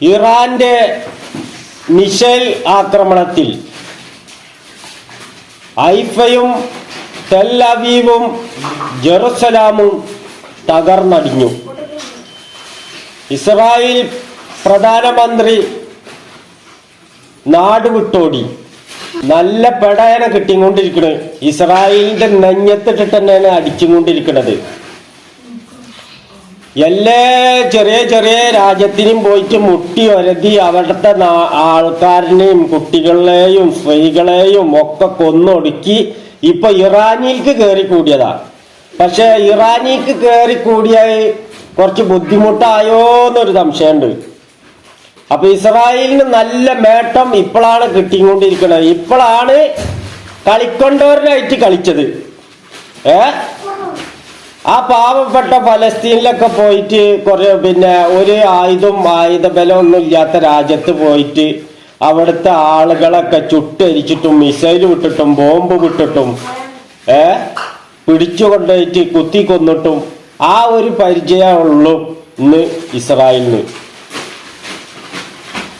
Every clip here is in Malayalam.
ഇറാന്റെ മിസൈൽ ആക്രമണത്തിൽ ഐഫയും തെല്ലവീവും ജെറുസലാമും തകർന്നടിഞ്ഞു. ഇസ്രായേൽ പ്രധാനമന്ത്രി നാടുവിട്ടോടി നല്ല പെടയന കിട്ടിക്കൊണ്ടിരിക്കണേ. ഇസ്രായേലിന്റെ നെഞ്ഞത്തിട്ടിട്ട് തന്നെയാണ് അടിച്ചുകൊണ്ടിരിക്കുന്നത് എല്ലാ ചെറിയ ചെറിയ രാജ്യത്തിനും പോയിട്ട് മുട്ടി ഒരതി അവിടുത്തെ ആൾക്കാരനെയും കുട്ടികളെയും സ്ത്രീകളെയും ഒക്കെ കൊന്നൊടുക്കി ഇപ്പൊ ഇറാനിലേക്ക് കയറി കൂടിയതാ. പക്ഷെ ഇറാനിക്ക് കയറി കൂടിയ കുറച്ച് ബുദ്ധിമുട്ടായോ എന്നൊരു സംശയമുണ്ട്. അപ്പൊ ഇസ്രായേലിന് നല്ല മേട്ടം ഇപ്പോഴാണ് കിട്ടിക്കൊണ്ടിരിക്കുന്നത് ഇപ്പോഴാണ് കളിക്കൊണ്ടവരായിട്ട് കളിച്ചത്. ഏ? ആ പാവപ്പെട്ട ഫലസ്തീനിലൊക്കെ പോയിട്ട് കുറെ പിന്നെ ഒരു ആയുധം ആയുധ ബലമൊന്നും ഇല്ലാത്ത രാജ്യത്ത് പോയിട്ട് അവിടുത്തെ ആളുകളൊക്കെ ചുട്ടരിച്ചിട്ടും മിസൈൽ വിട്ടിട്ടും ബോംബ് വിട്ടിട്ടും ഏ? പിടിച്ചു കൊണ്ടുപോയിട്ട് കുത്തി കൊന്നിട്ടും ആ ഒരു പരിചയമുള്ളൂ ഇന്ന് ഇസ്രായേലിന്.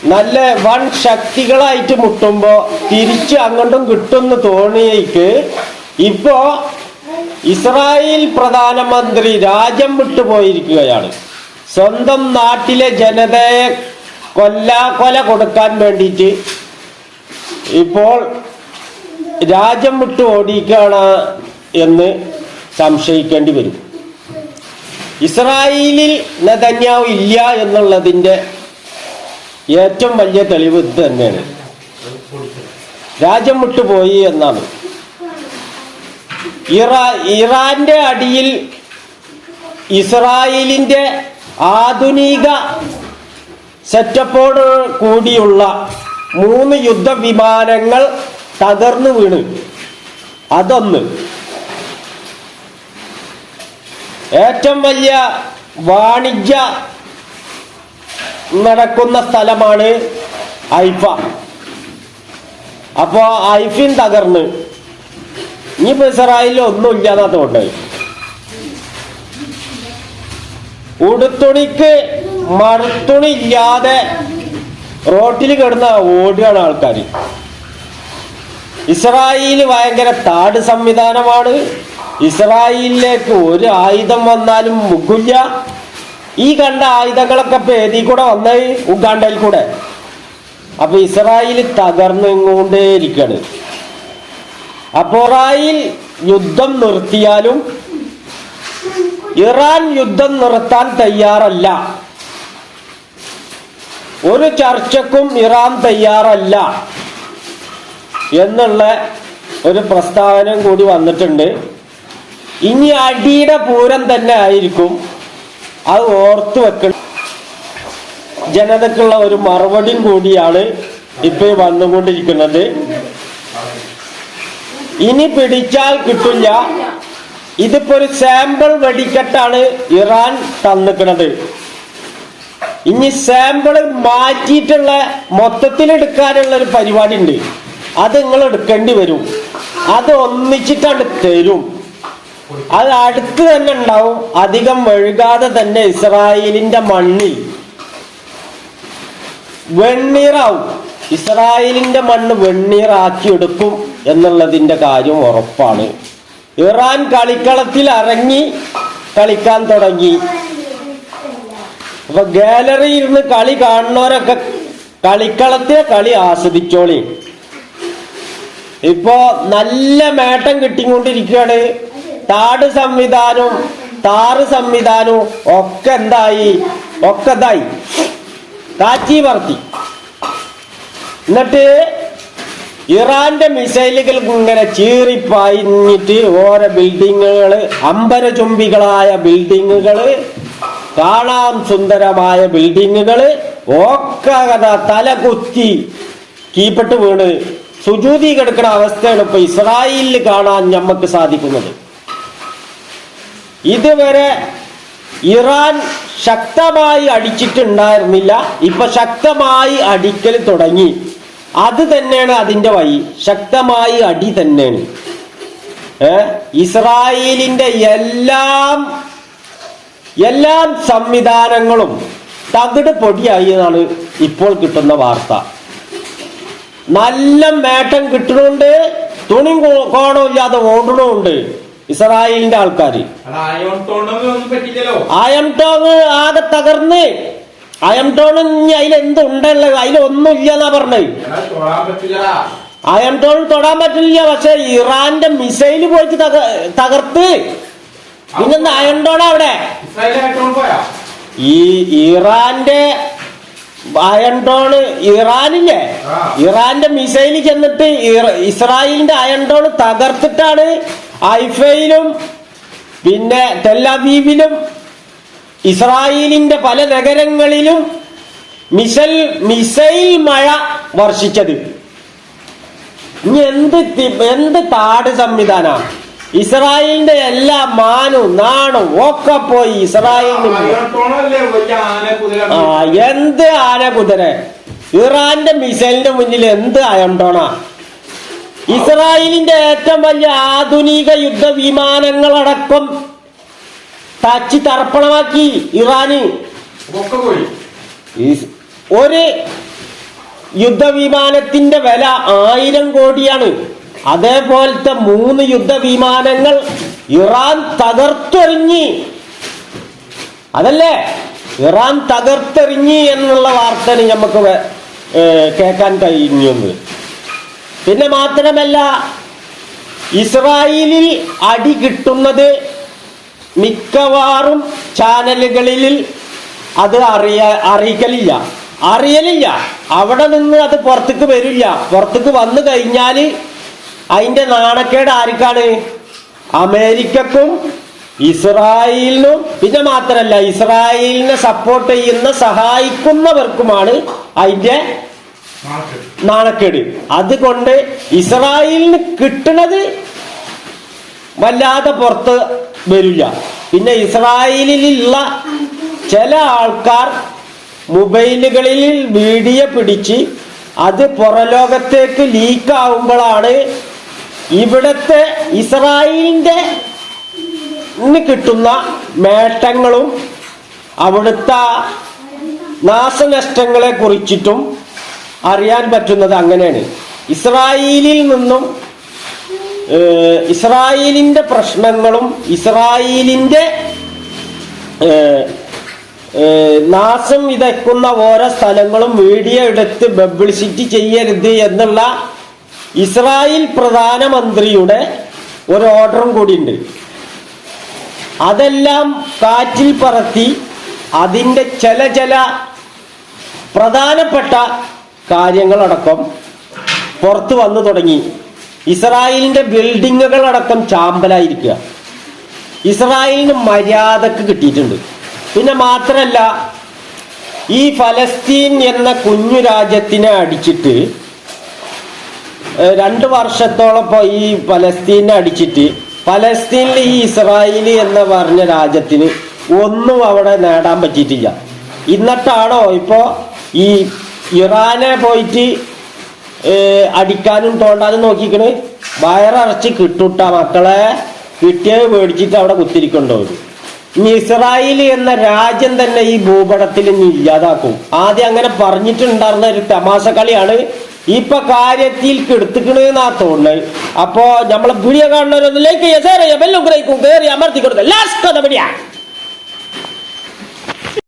നല്ല വൺ ശക്തികളായിട്ട് മുട്ടുമ്പോ തിരിച്ച് അങ്ങോട്ടും കിട്ടുമെന്ന് തോന്നിയേക്ക്. ഇപ്പോ ഇസ്രായേൽ പ്രധാനമന്ത്രി രാജ്യം വിട്ടുപോയിരിക്കുകയാണ്. സ്വന്തം നാട്ടിലെ ജനതയെ കൊല കൊടുക്കാൻ വേണ്ടിയിട്ട് ഇപ്പോൾ രാജ്യം വിട്ട് ഓടിക്കുകയാണ് എന്ന് സംശയിക്കേണ്ടി വരും. ഇസ്രായേലിൽ നെതന്യാവ് ഇല്ല എന്നുള്ളതിന്റെ ഏറ്റവും വലിയ തെളിവ് ഇത് തന്നെയാണ്. രാജ്യം വിട്ടുപോയി എന്നാണ്. ഇറാ ഇറാന്റെ അടിയിൽ ഇസ്രായേലിന്റെ ആധുനിക സെറ്റപ്പോട് കൂടിയുള്ള മൂന്ന് യുദ്ധവിമാനങ്ങൾ തകർന്നു വീണ്. അതൊന്ന്. ഏറ്റവും വലിയ വാണിജ്യ നടക്കുന്ന സ്ഥലമാണ് ഐഫ. അപ്പോ ഐഫിൻ തകർന്ന്. ഇനി ഇസ്രായേലിൽ ഒന്നും ഇല്ലാന്നാ തോന്നുന്നത് ഉടുത്തുണിക്ക് മറുത്തുണി ഇല്ലാതെ റോട്ടിൽ കിടന്ന ഓടുകയാണ് ആൾക്കാർ ഇസ്രായേൽ ഭയങ്കര താട് സംവിധാനമാണ്. ഇസ്രായേലിലേക്ക് ഒരു ആയുധം വന്നാലും മുക്കില്ല ഈ കണ്ട ആയുധങ്ങളൊക്കെ ഏതിൽ കൂടെ വന്നത്? ഉഗാണ്ടയിൽ കൂടെ. അപ്പൊ ഇസ്രായേൽ തകർന്നുകൊണ്ടേയിരിക്കാണ്. അപ്പോ ഇസ്രായേൽ യുദ്ധം നിർത്തിയാലും ഇറാൻ യുദ്ധം നിർത്താൻ തയ്യാറല്ല. ഒരു ചർച്ചക്കും ഇറാൻ തയ്യാറല്ല എന്നുള്ള ഒരു പ്രസ്താവനയും കൂടി വന്നിട്ടുണ്ട്. ഇനി അടിയുടെ പൂരം തന്നെ ആയിരിക്കും. അത് ഓർത്തു വെക്കണം. ജനതക്കുള്ള ഒരു മറുപടിയും കൂടിയാണ് ഇപ്പൊ വന്നുകൊണ്ടിരിക്കുന്നത്. ഇനി പിടിച്ചാൽ കിട്ടില്ല. ഇതിപ്പോ ഒരു സാമ്പിൾ വെടിക്കെട്ടാണ് ഇറാൻ തന്നിക്കണത്. ഇനി സാമ്പിൾ മാറ്റിയിട്ടുള്ള മൊത്തത്തിൽ എടുക്കാനുള്ള ഒരു പരിപാടി ഉണ്ട്. അത് നിങ്ങൾ എടുക്കേണ്ടി വരും. അത് ഒന്നിച്ചിട്ടാണ് തരും. അത് അടുത്ത് തന്നെ ഉണ്ടാവും. അധികം വഴുകാതെ തന്നെ ഇസ്രായേലിന്റെ മണ്ണിൽ. വെണ്ണീറാവും. ഇസ്രായേലിന്റെ മണ്ണ് വെണ്ണീറാക്കി എടുക്കും എന്നുള്ളതിന്റെ കാര്യം ഉറപ്പാണ്. ഇറാൻ കളിക്കളത്തിൽ ഇറങ്ങി കളിക്കാൻ തുടങ്ങി. അപ്പൊ ഗാലറിയിൽ ഇരുന്ന് കളി കാണുന്നവരൊക്കെ കളിക്കളത്തെ കളി ആസ്വദിച്ചോളി. ഇപ്പോ നല്ല മേട്ടം കിട്ടിക്കൊണ്ടിരിക്കുകയാണ്. താട് സംവിധാനവും താറ് സംവിധാനവും ഒക്കെ എന്തായി? ഒക്കെ ഇതായി. കാച്ചി പറത്തി. എന്നിട്ട് ഇറാന്റെ മിസൈലുകൾ ഇങ്ങനെ ചീറിപ്പായിഞ്ഞിട്ട് ഓരോ ബിൽഡിങ്ങുകൾ അമ്പരചുംബികളായ ബിൽഡിങ്ങുകൾ കാണാൻ സുന്ദരമായ ബിൽഡിങ്ങുകൾ ഒക്കെ തല കുത്തി കീപ്പെട്ട് വീണ്. സുജൂതി കിടക്കുന്ന അവസ്ഥയാണ് ഇപ്പൊ ഇസ്രായേലിൽ കാണാൻ ഞമ്മക്ക് സാധിക്കുന്നത്. ഇതുവരെ ഇറാൻ ശക്തമായി അടിച്ചിട്ടുണ്ടായിരുന്നില്ല. ഇപ്പൊ ശക്തമായി അടിക്കൽ തുടങ്ങി. അത് തന്നെയാണ് അതിന്റെ വഴി. ശക്തമായി അടി തന്നെയാണ്. ഏർ ഇസ്രായേലിന്റെ എല്ലാം എല്ലാ സംവിധാനങ്ങളും തകിട് പൊടിയായി എന്നാണ് ഇപ്പോൾ കിട്ടുന്ന വാർത്ത. നല്ല മേട്ടം കിട്ടണുണ്ട് തുണി കോണമില്ലാതെ ഓടണമുണ്ട് ഇസ്രായേലിന്റെ ആൾക്കാർ ആയം അയം ടോങ് ആകെ തകർന്ന്. അയം ടോൺ ഇനി അതിലൊന്നുമില്ല എന്നാ പറഞ്ഞത്. എടാ തൊഴാൻ പറ്റില്ലടാ. അയം ടോൺ തൊടാൻ പറ്റില്ല പക്ഷെ ഇറാന്റെ മിസൈൽ പോയിട്ട് തക- തകർത്ത്. പിന്നെന്താ അയൺ അവിടെ? ഈ ഇറാന്റെ അയൺ ടോൺ ഇറാനില്ലേ. ഇറാന്റെ മിസൈൽ ചെന്നിട്ട് ഇസ്രായേലിന്റെ അയൺ തകർത്തിട്ടാണ് ഐഫയിലും പിന്നെ ടെല്ലവീവിലും ഇസ്രായേലിന്റെ പല നഗരങ്ങളിലും മിസൽ മിസൈൽ മഴ വർഷിച്ചത്. ഇനി എന്ത് എന്ത് താട് സംവിധാന? ഇസ്രായേലിന്റെ എല്ലാ മാനും നാണും ഒക്കെ പോയി ഇസ്രായേലിന് ആ എന്ത് ആന കുതിര? ഇറാന്റെ മിസൈലിന്റെ മുന്നിൽ എന്ത് അയണ്ടോണ? ഇസ്രായേലിന്റെ ഏറ്റവും വലിയ ആധുനിക യുദ്ധ വിമാനങ്ങളടക്കം തച്ചി തർപ്പണമാക്കി ഇറാന്. ഒരു യുദ്ധവിമാനത്തിന്റെ വില ആയിരം കോടിയാണ്. അതേപോലത്തെ മൂന്ന് യുദ്ധവിമാനങ്ങൾ ഇറാൻ തകർത്തെറിഞ്ഞ്. അതല്ലേ? ഇറാൻ തകർത്തെറിഞ്ഞ് എന്നുള്ള വാർത്തയാണ് നമുക്ക് കേൾക്കാൻ കഴിഞ്ഞത്. പിന്നെ മാത്രമല്ല ഇസ്രായേലിൽ അടി കിട്ടുന്നത് മിക്കവാറും ചാനലുകളിൽ അത് അറിയ അറിയിക്കലില്ല അറിയലില്ല. അവിടെ നിന്ന് അത് പുറത്തേക്ക് വരില്ല. പുറത്തേക്ക് വന്നു കഴിഞ്ഞാൽ അതിന്റെ നാണക്കേട് ആർക്കാണ്? അമേരിക്കക്കും ഇസ്രായേലിനും പിന്നെ മാത്രമല്ല ഇസ്രായേലിനെ സപ്പോർട്ട് ചെയ്യുന്ന സഹായിക്കുന്നവർക്കുമാണ് അതിന്റെ നാണക്കേട്. അതുകൊണ്ട് ഇസ്രായേലിന് കിട്ടുന്നത് വല്ലാതെ പുറത്ത് വരില്ല. പിന്നെ ഇസ്രായേലിലുള്ള ചില ആൾക്കാർ മൊബൈലുകളിൽ വീഡിയോ പിടിച്ച് അത് പുറലോകത്തേക്ക് ലീക്ക് ആവുമ്പോഴാണ് ഇവിടുത്തെ ഇസ്രായേലിന്റെ ന് കിട്ടുന്ന മേട്ടങ്ങളും അവിടുത്തെ നാശനഷ്ടങ്ങളെ കുറിച്ചിട്ടും അറിയാൻ പറ്റുന്നത് അങ്ങനെയാണ്. ഇസ്രായേലിൽ നിന്നും ഇസ്രായേലിന്റെ പ്രശ്നങ്ങളും ഇസ്രായേലിന്റെ നാശം വിതയ്ക്കുന്ന ഓരോ സ്ഥലങ്ങളും വീഡിയോ എടുത്ത് പബ്ലിസിറ്റി ചെയ്യരുത് എന്നുള്ള ഇസ്രായേൽ പ്രധാനമന്ത്രിയുടെ ഒരു ഓർഡറും കൂടിയുണ്ട്. അതെല്ലാം കാറ്റിൽ പറത്തി അതിന്റെ ചില ചില പ്രധാനപ്പെട്ട കാര്യങ്ങളടക്കം പുറത്തു വന്നു തുടങ്ങി. ഇസ്രായേലിന്റെ ബിൽഡിങ്ങുകൾ അടക്കം ചാമ്പലായിരിക്കുക. ഇസ്രായേലിന് മര്യാദയ്ക്ക് കിട്ടിയിട്ടുണ്ട്. പിന്നെ മാത്രമല്ല ഈ ഫലസ്തീൻ എന്ന കുഞ്ഞു രാജ്യത്തിനെ അടിച്ചിട്ട് രണ്ട് വർഷത്തോളം ഇപ്പോൾ ഈ ഫലസ്തീനെ അടിച്ചിട്ട് ഫലസ്തീനിൽ ഈ ഇസ്രായേൽ എന്ന് പറഞ്ഞ രാജ്യത്തിന് ഒന്നും അവിടെ നേടാൻ പറ്റിയിട്ടില്ല. എന്നിട്ടാണോ ഇപ്പോ ഈ ഇറാനെ പോയിട്ട് അടിക്കാനും തോണ്ടാനും നോക്കിക്കണ്. വയററച്ച് കിട്ടുട്ട മക്കളെ. കിട്ടിയത് മേടിച്ചിട്ട് അവിടെ കുത്തിരിക്കണ്ടോ? ഇനി ഇസ്രായേൽ എന്ന രാജ്യം തന്നെ ഈ ഭൂപടത്തിൽ ഇനി ഇല്ലാതാക്കും. ആദ്യം അങ്ങനെ പറഞ്ഞിട്ടുണ്ടായിരുന്ന ഒരു തമാശ കളിയാണ്. ഇപ്പൊ കാര്യത്തിൽ കെടുത്തിക്കണെന്നാ തോന്നുന്നത് അപ്പോ നമ്മളെ വീഡിയോ കാണുന്നവരൊന്ന് ലൈക്ക് ചെയ്യാം ചെയ്യാം ബെല്ലും ഗ്രഹിക്കും കയറി അമർത്തി കൊടുക്കുക ലാസ്റ്റ് വീഡിയോ